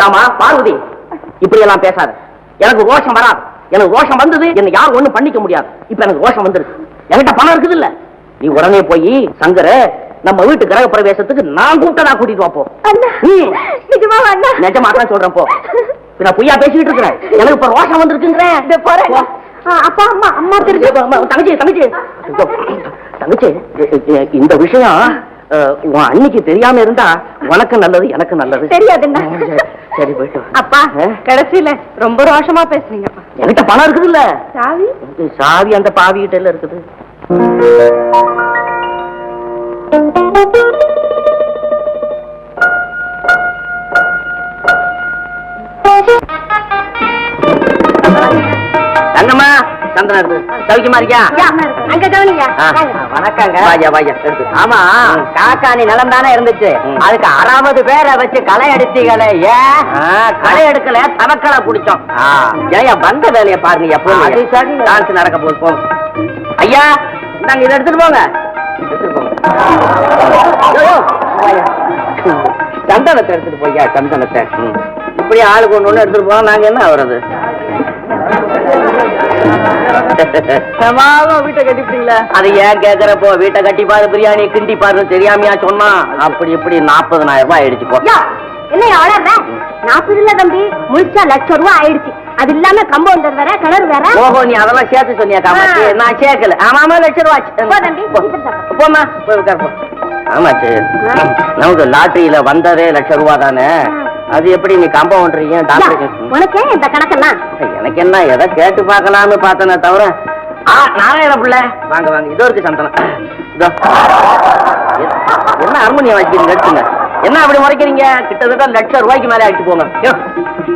தாமா பார்வதி இப்படி எல்லாம் பேசாத. எனக்கு ரோஷம் வராது. எனக்கு ரோஷம் வந்தது என்ன யாரும் ஒண்ணும் பண்ணிக்க முடியாது. இப்ப எனக்கு ரோஷம் வந்துருக்கு. என்கிட்ட பணம் இருக்குது இல்ல நீ உடனே போய் சங்கர நம்ம வீட்டு கிரக பிரவேசத்துக்கு நான் கூப்பிட்டதா கூட்டிட்டு வாப்போ. நிஜமா தான் சொல்றேன் போ. நான் பொய்யா பேசிக்கிட்டு இருக்கிறேன். எனக்கு இப்ப ரோஷம் வந்திருக்குங்கிறேன் அப்பா அம்மா அம்மா தெரிஞ்சு தங்கச்சி தங்கச்சி. தங்கச்சி இந்த விஷயம் உன் அன்னைக்கு தெரியாம இருந்தா உனக்கு நல்லது எனக்கு நல்லது. தெரியாதுண்ணா சரி, போயிட்டு. அப்பா? கடைசியில ரொம்ப ரோஷமா பேசுனீங்கப்பா. என்கிட்ட பணம் இருக்குது இல்ல சாவி சாவி அந்த பாவி கிட்ட இருக்குது. சந்தனம் இருக்கு சவிக்குமா இருக்கியா அங்க கவனிங்க. ஆ, வணக்கங்க. வாயா வாயா எடுத்து. ஆமா. ம். காக்காணி நிலம் தானே இருந்துச்சு. அதுக்கு அறுபது பேரை வச்சு களை அடிச்சீங்களே ஏன் களை எடுக்கல குடிச்சோம். ஏயா வந்த வேலையை பாருங்க எப்போ அது சரி. டான்ஸ் நடக்க போகுது போங்க. ஐயா நாங்க இதை எடுத்துட்டு போங்க. எடுத்துட்டு. சந்தனத்தை எடுத்துட்டு போய்யா சந்தனத்தை. இப்படி ஆளுக்கு ஒண்ணு ஒண்ணு எடுத்துட்டு போனா நாங்க என்ன ஆகுறது? வீட்டை அது ஏன் கேக்குறப்போ வீட்டை கட்டி பாரு பிரியாணி கிண்டி பாரு தெரியாமையா சொன்னா? அப்படி இப்படி நாற்பதனாயிரம் ரூபாய் ஆயிடுச்சு போ. யா, என்ன வளர்ற நாற்பது இல்ல தம்பி முழிச்சா லட்சம் ரூபாய் ஆயிடுச்சு. அது இல்லாம கம்பவுண்டர் வேற கிணறு வேற. ஓஹோ நீ அதெல்லாம் சேர்த்து சொன்னியா காமாட்சி. நான் சேர்க்கல. ஆமா ஆமா லட்சம் ரூபாய் போ தம்பி. போமா போய் உட்கார் போ. ஆமாச்சு நமக்கு லாட்டரியில வந்ததே லட்சம் ரூபாய் தானே? அது எப்படி நீ கம்பவுண்டறீங்க யா, டாக்டர் உனக்கே இந்த கணக்கெல்லாம் எனக்கு என்ன எதை கேட்டு பார்க்கலாம்னு பார்த்தேனே தவிர. ஆ நாராயண பிள்ளை. வாங்க வாங்க. இதோ இருக்கு சந்தனம். இதோ. என்ன ஹார்மோனியம் வச்சுக்கிறீங்க எடுத்துங்க என்ன அப்படி முறைக்கிறீங்க? கிட்டத்தட்ட லட்சம் ரூபாய்க்கு மேலே ஆயிடுச்சு போங்க.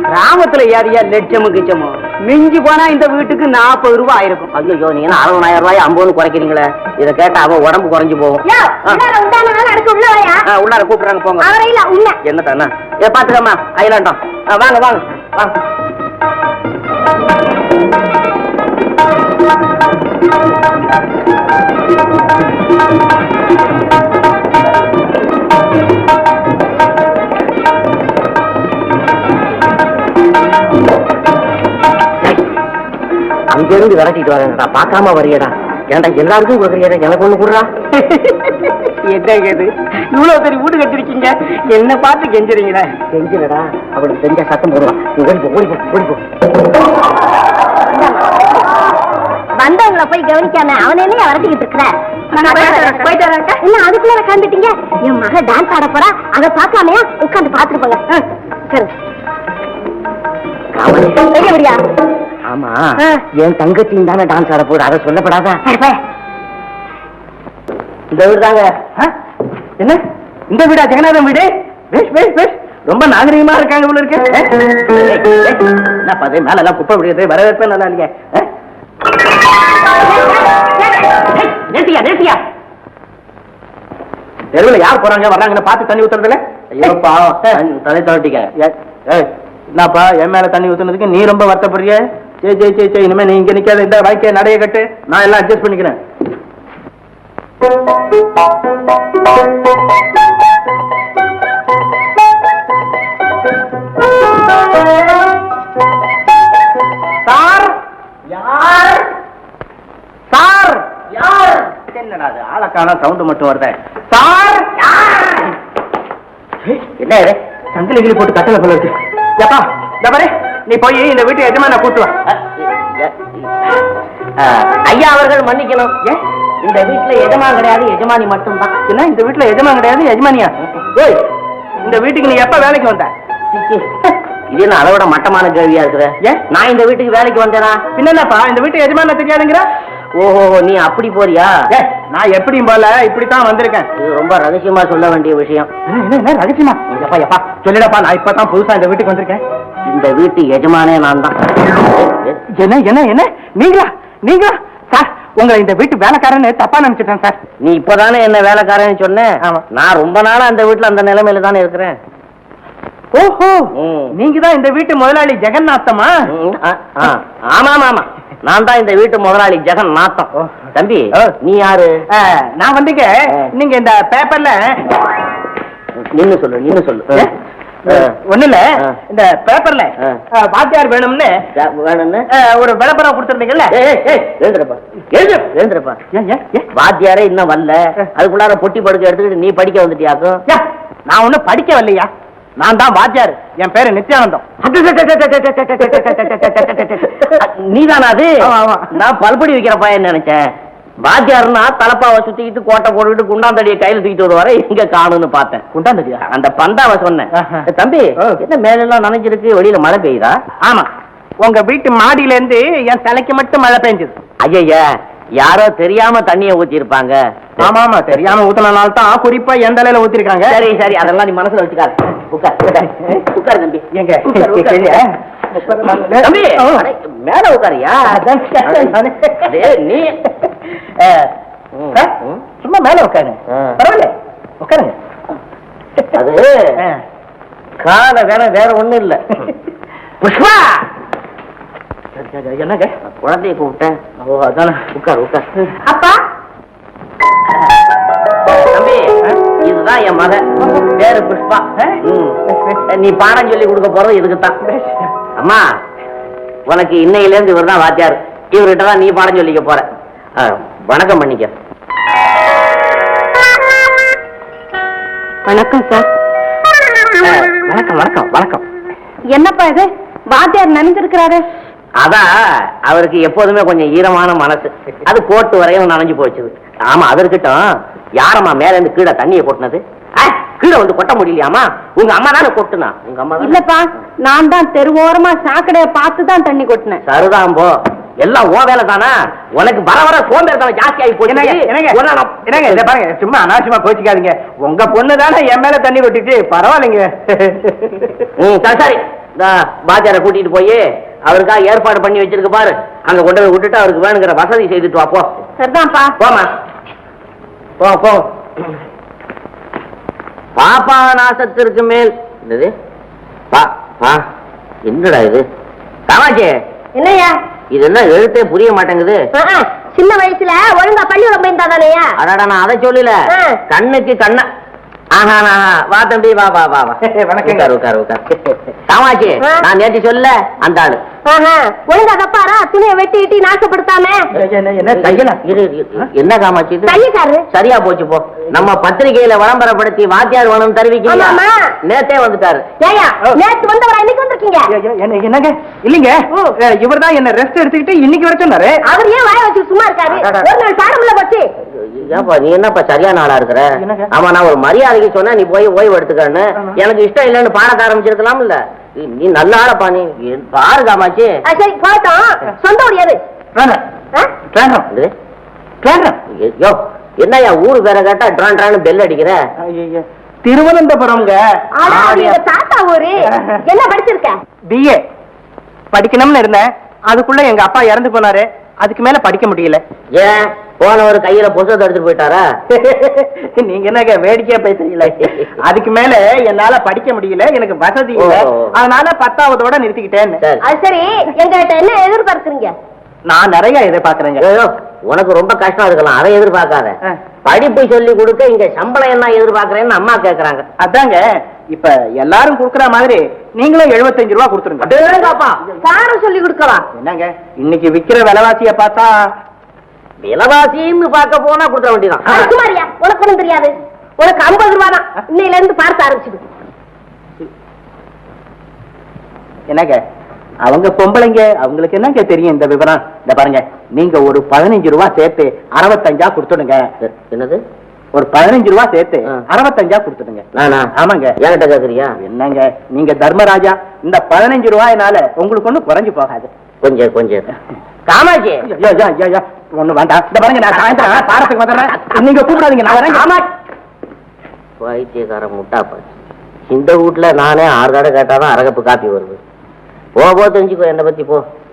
கிராமத்துல ஏரியா லட்சமு கிச்சமோ மிஞ்சி போனா இந்த வீட்டுக்கு நாற்பது ரூபாய் ஆயிருக்கும். ஐயோ நீங்க என்ன அறுபதாயிரம் ரூபாய் ஐம்பது குறைக்கிறீங்களே? இதை கேட்டா அவ உடம்பு குறைஞ்சு போகும். உள்ளார கூப்பிடுறாங்க போங்க. அவரை இல்ல உன்ன. என்ன தானே? ஏ பாத்துக்கம்மா அயலாண்டம் வாங்க வாங்க. வாங்க அங்க இருந்து விரட்டிட்டு வரேன்டா. பார்க்காம வரியடா. ஏன்டா எல்லாருக்கும் கொடுக்குறியடா எனக்கு ஒண்ணு கொடுறா? என்ன இது இவ்வளவு பெரிய வீடு கட்டிருக்கீங்க. என்ன பார்த்து கெஞ்சுறீங்களே? செஞ்சிடடா அவளுக்கு தெரிஞ்ச சத்தம் போடுவான். ஓடி போ ஓடி போ ஓடி போ. வந்தவங்கள போய் கவனிக்காம அவன் என்ன வரட்டிக்கிட்டு இருக்கிற. என்ன அதுக்குள்ள உட்காந்துட்டீங்க என் மக டான்ஸ் ஆட போறா. அதை பார்க்காமையா உட்காந்து பாத்துட்டு போங்க. சரி. ஆமா. என் தங்கச்சியும் தானே டான்ஸ் ஆட போகுது. அதை சொல்லப்படாதா. இந்த வீடு தாங்க. என்ன? இந்த வீடா? ஜெகநாதன் வீடு? பேஷ் பேஷ் பேஷ் ரொம்ப நாகரிகமா இருக்காங்க இவ்வளவு இருக்கு. என்ன பாது மேல எல்லாம் குப்பை விடுறது வரவேற்பே நல்லா? ஏய், நிறுத்தியா நிறுத்தியா தெருவில் யார் போறாங்க? வர்றாங்கன்னு பார்த்து தண்ணி ஊத்துறதுல? ஐயோ பாவம். தலை தவட்டிக்க. என்னப்பா? என் மேல தண்ணி ஊத்துனதுக்கு நீ ரொம்ப வருத்தப்படுறிய? சே சே சே சே இனிமே நீ இங்க நிக்காத இந்த வாய்க்கை நடைய கட்டு. நான் எல்லாம் அட்ஜஸ்ட் பண்ணிக்கிறேன். சார்? யார்? சார்? யார்? என்னடா அது ஆளக்கான சவுண்ட் மட்டும் வருதே. சார்? என்ன இது? சங்கிலி கிளி போட்டு கட்டளை போல இருக்கு. ஏப்பா ஜபரே நீ போய் இந்த வீட்டு எஜமான கூட்டு வா ஆ, ஐயா அவர்கள் மன்னிக்கணும். இந்த வீட்டுல எஜமான் கிடையாது எஜமானி மட்டும்தான். என்ன? இந்த வீட்டுல எஜமான் கிடையாது எஜமானியா? ஏய் இந்த வீட்டுக்கு நீ எப்ப வேலைக்கு வந்த? இது என்ன அதை விட மட்டமான கேள்வியா இருக்குது? ஏன்? நான் இந்த வீட்டுக்கு வேலைக்கு வந்தேனா? பின்னப்பா இந்த வீட்டு எஜமான தெரியாதுங்கிற? ஓஹோ நீ அப்படி போறியா? நான் எப்படியும் போல இப்படித்தான் வந்திருக்கேன். இது ரொம்ப ரகசியமா சொல்ல வேண்டிய விஷயம். ரகசியமா? எப்பா எப்பா சொல்லிடப்பா நான் இப்பதான் புதுசா இந்த வீட்டுக்கு வந்திருக்கேன். இந்த வீட்டு எஜமானே நான் தான் என்ன என்ன என்ன? நீங்களா? நீங்களா? சார் உங்களை இந்த வீட்டு வேலைக்காரன்னு தப்பா நினைச்சிட்டேன் சார். நீ இப்பதானே என்ன வேலைக்காரன்னு சொன்ன. நான் ரொம்ப நாளா அந்த வீட்டுல அந்த நிலைமையில தானே இருக்கிறேன். ஓஹோ. நீங்க தான் இந்த வீட்டு முதலாளி ஜெகநாத்தமா. ஆமா ஆமா நான் தான் இந்த வீட்டு முதலாளி ஜெகன் நாத்தம். தம்பி. நீ யாரு நான் வந்துங்க. நீங்க இந்த பேப்பர்ல நின்னு சொல்லு நின்னு சொல்லு. ஒண்ணு இல்ல. இந்த பேப்பர்ல வாத்தியார் வேணும்னு வேணும்னு ஒரு விளம்பரம் கொடுத்திருந்தீங்கல்ல எழுந்துருப்பா? வாத்தியாரே இன்னும் வரல அதுக்குள்ளார பொட்டி படுக்க எடுத்துக்கிட்டு நீ படிக்க வந்துட்டியாக்கும் நான் ஒண்ணும் படிக்க வரலையா நான் தான் வாத்தியார் என் பேரு நித்யானந்தம் நீதானா அது. நான் பல்படி வைக்கிற பையன் நினைச்சேன் வாத்தியார்னா தலப்பாவை சுத்திக்கிட்டு கோட்டை போட்டுக்கிட்டு குண்டாந்தடியை கையில தூக்கிட்டு வருவார எங்க காணும்னு பார்த்தேன் குண்டாந்தடியா அந்த பந்தாவை சொன்னேன் தம்பி. என்ன மேலெல்லாம் நனைஞ்சிருக்கு வெளியில மழை பெய்யுதா ஆமா உங்க வீட்டு மாடியில இருந்து என் தலைக்கு மட்டும் மழை பெஞ்சது ஐயா யாரோ தெரியாம தண்ணிய ஊத்தி இருப்பாங்க ஆமா ஆமா தெரியாம ஊத்துனனால தான் குறிப்பா எந்த தலையில ஊத்திருக்காங்க? சரி சரி அதெல்லாம் நீ மனசுல வச்சுக்காத. உட்கார் தம்பி. எங்க? தம்பி! மேல உட்காரியா? நீ. சும்மா மேல உட்காருங்க. பரவாயில்ல. உட்காருங்க. அது. கால வேற வேற ஒண்ணும் இல்ல. புஷ்பா! என்னங்க? குழந்தைய கூப்பிட்டேன். ஓ அதானே. உட்கார் உட்கார். அப்பா! தம்பி இதுதான் என் மகன். பேரு புஷ்பா. நீ பாடம் சொல்லி கொடுக்க போறது இதுக்கு தான் அம்மா உனக்கு இன்னையில இருந்து இவர் தான் வாத்தியார். இவர்கிட்ட தான் நீ பாடம் சொல்லிக்க போற. வணக்கம் பண்ணிக்க. வணக்கம் சார். வணக்கம் வணக்கம் வணக்கம். என்னப்பா இது? வாத்தியார் நனைஞ்சிருக்கிறாரு. அதான் அவருக்கு எப்போதுமே கொஞ்சம் ஈரமான மனசு. அது கோட்டு வரையும் நனைஞ்சு போச்சுது. ஆமா அது இருக்கட்டும். யாரம்மா மேல இருந்து கீழே தண்ணியை கொட்டினது? கீழே வந்து கொட்ட முடியலையாமா உங்க அம்மா தானே கொட்டுனா? உங்க அம்மா? இல்லப்பா நான் தான் தெருவோரமா சாக்கடைய பார்த்து தான் தண்ணி கொட்டினேன். சரிதான் போ. எல்லாம் ஓ வேலை தானா? உனக்கு வர வர சோம்பேறித்தனம் ஜாஸ்தி ஆகி போச்சு. என்னங்க இதை பாருங்க சும்மா அனாவசியமா கோச்சிக்காதீங்க. உங்க பொண்ணு தானே என் மேல தண்ணி கொட்டிட்டு பரவாயில்லைங்க. சரி சரி. பாத்தியாரை கூட்டிட்டு போய் அவருக்காக ஏற்பாடு பண்ணி வச்சிருக்க பாரு. அங்க கொண்டு போய் விட்டுட்டு அவருக்கு வேணுங்கிற வசதி செய்துட்டு வா போ. சரிதான்ப்பா. போமா போ போ. பாப்பா நாசத்திற்கு மேல். என்னது? பா பா. என்னடா இது? காமாட்சி என்னய்யா? இது என்ன எழுத்தே புரிய மாட்டேங்குது. சின்ன வயசுல ஒழுங்கா பள்ளிக்கூடம் போயிருந்தா தானேயா? அடாடா நான் அதை சொல்லல. கண்ணுக்கு கண்ண. வா தம்பி வா வா வா வா. வணக்கங்க. உட்கார் உட்கார் உட்கார். காமாட்சி. நான் நேற்று சொல்ல அந்த ஆளு. ஒழுங்கா துணியை வெட்டி இட்டி நாசப்படுத்தாம? என்ன காமாட்சி சரியா போச்சு போ. நம்ம பத்திரிகையில விளம்பரப்படுத்தி வாத்தியார் வேணும் தருவிக்கீங்க. நேத்தே வந்துட்டாரு. நேத்து வந்தவரா? இன்னைக்கு வந்திருக்கீங்க? என்ன என்னங்க? இல்லைங்க. இவர் தான் என்ன ரெஸ்ட் எடுத்துக்கிட்டு இன்னைக்கு வர சொன்னாரு. அவர் ஏன் வாய வச்சு சும்மா இருக்காரு. ஒரு நாள் போச்சு. ஏப்பா நீ என்னப்பா சரியான ஆளா இருக்கிற? ஆமா நான் ஒரு மரியாதைக்கு சொன்னா நீ போய் ஓய்வு எடுத்துக்கன்னு. எனக்கு இஷ்டம் இல்லைன்னு பாடக்க ஆரம்பிச்சிருக்கலாம் இல்ல நீ நல்ல ஆளப்பா நீ பாரு சரி போட்டோம் சொந்த ஊர் எது? வேண்டாம் ஆ? வேண்டாம் இது? வேண்டாம் யோ என்னய்யா ஊரு பேரை கேட்டா ட்ரான் ட்ரான்னு பெல் அடிக்கிற? எங்க தாத்தா ஊரு. என்ன படிச்சிருக்க? பிஏ படிக்கணும்னு இருந்தேன். அதுக்குள்ள எங்க அப்பா இறந்து போனாரு. அதுக்கு மேல படிக்க முடியல. ஏன்? போனவர் கையில புத்தகத்தை எடுத்துட்டு போயிட்டாரா? நீங்க என்னங்க வேடிக்கையா பேசுறீங்களே? அதுக்கு மேல என்னால படிக்க முடியல எனக்கு வசதி இல்ல. அதனால பத்தாவதோட நிறுத்திக்கிட்டேன்னு சரி. எங்ககிட்ட என்ன எதிர்பார்க்கறீங்க? நான் நிறைய எதிர்பார்க்கறேங்க. உனக்கு ரொம்ப கஷ்டம் இருக்கலாம். அதை எதிர்பார்க்காத. படிப்பு சொல்லி கொடுக்க இங்க சம்பளம் என்ன எதிர்பார்க்கறேன்னு அம்மா கேக்குறாங்க. அதாங்க இப்ப எல்லாரும் குடுக்கற மாதிரி நீங்களும் 75 ரூபா கொடுத்துருங்க. சொல்லி கொடுக்கலாம். என்னங்க இன்னைக்கு விக்கிற விலைவாசிய பார்த்தா விலைவாசின்னு பார்க்க போனா கொடுத்த வேண்டியதான் சுமாரியா உனக்கு ஒண்ணும் தெரியாது. உனக்கு ஐம்பது ரூபா தான். இன்னையில இருந்து பார்த்து ஆரம்பிச்சுடு. என்னங்க? அவங்க பொம்பளைங்க அவங்களுக்கு என்னங்க தெரியும் இந்த விவரம்? இந்த பாருங்க நீங்க ஒரு பதினஞ்சு ரூபா சேர்த்து அறுபத்தஞ்சா கொடுத்துடுங்க. என்னது? ஒரு பதினஞ்சு ரூபா சேர்த்து. அறுபத்தஞ்சா கொடுத்துடுங்க. நானா? ஆமாங்க. என்கிட்ட கேக்குறியா? என்னங்க? நீங்க தர்மராஜா இந்த பதினஞ்சு ரூபாயினால உங்களுக்கு ஒண்ணும் குறைஞ்சு போகாது. கொஞ்சம் கொஞ்சம். காமாட்சி! ஒண்ணும் வேண்டாம். இந்த பாருங்க நான் சாயந்தரம் பாரத்துக்கு வந்துடுறேன். நீங்க கூப்பிடாதீங்க நான் வரேன். காமாட்சி! பைத்தியக்கார முட்டாப்பா இந்த வீட்ல நானே ஆறு தடவை கேட்டாதான் அரகப்பு காப்பி வருது. போ போ தெரிஞ்சுக்கோ என்னை பத்தி போ.